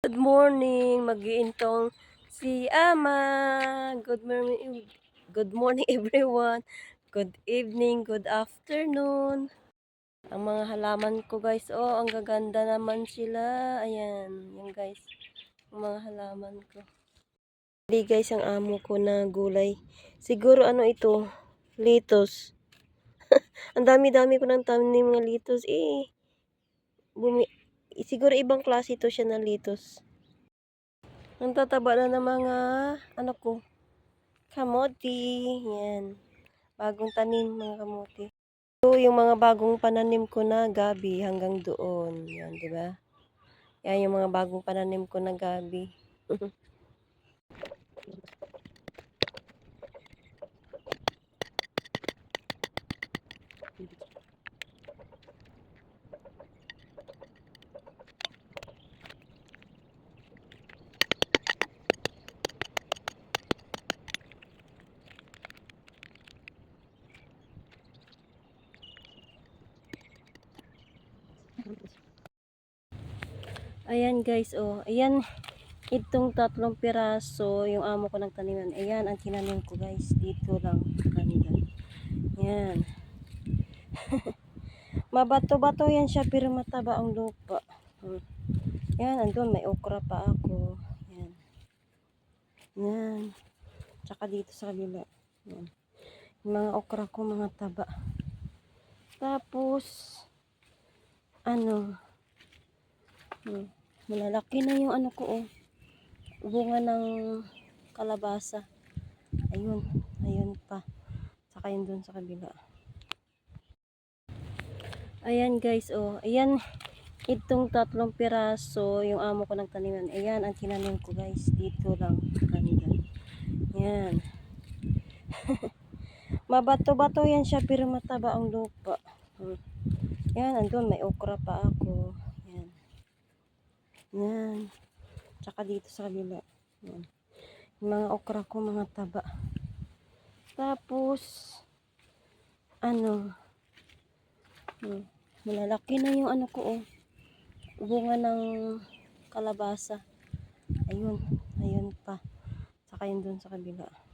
Good morning, magiintong si Ama. Good morning, good morning everyone. Good evening, good afternoon. Ang mga halaman ko guys, oh, ang gaganda naman sila. Ayan, yung guys, ang mga halaman ko. Hindi guys, ang amo ko na gulay. Siguro ano ito, litos. ang dami-dami ko ng tanim mga litos eh. Bumi siguro ibang klase ito siya na litos. Ang tataba na ng mga ano ko, kamote. Yan. Bagong tanim mga kamote. Ito yung mga bagong pananim ko na gabi hanggang doon. Yan, di ba? Yan yung mga bagong pananim ko na gabi. Ayan guys, oh. Ayan, itong tatlong piraso, yung amo ko nagtaniman. Ayan, ang tinanim ko guys. Dito lang, banda. Ayan. Mabato-bato yan siya, pero mataba ang lupa. Hmm. Ayan, andun, may okra pa ako. Ayan. Ayan. Tsaka dito sa kabila. Ayan. Mga okra ko, mga taba. Tapos, ano, hmm, malalaki na yung ano ko, oh. Bunga ng kalabasa. Ayun, ayun pa. Saka yun dun sa kabila. Ayan guys, oh. Ayan, itong tatlong piraso, yung amo ko nagtaniman. Ayan, ang tinanim ko guys. Dito lang, banda. Ayan. Mabato-bato yan siya, pero mataba ang lupa. Hmm. Yan, andun, may okra pa ako. Yan. Yan. Tsaka dito sa kabila. Yan. Yung mga okra ko, mga taba. Tapos, ano, hmm, malalaki na yung ano ko, oh. Bunga ng kalabasa. Ayun, ayun pa. Saka yun dun sa kabila.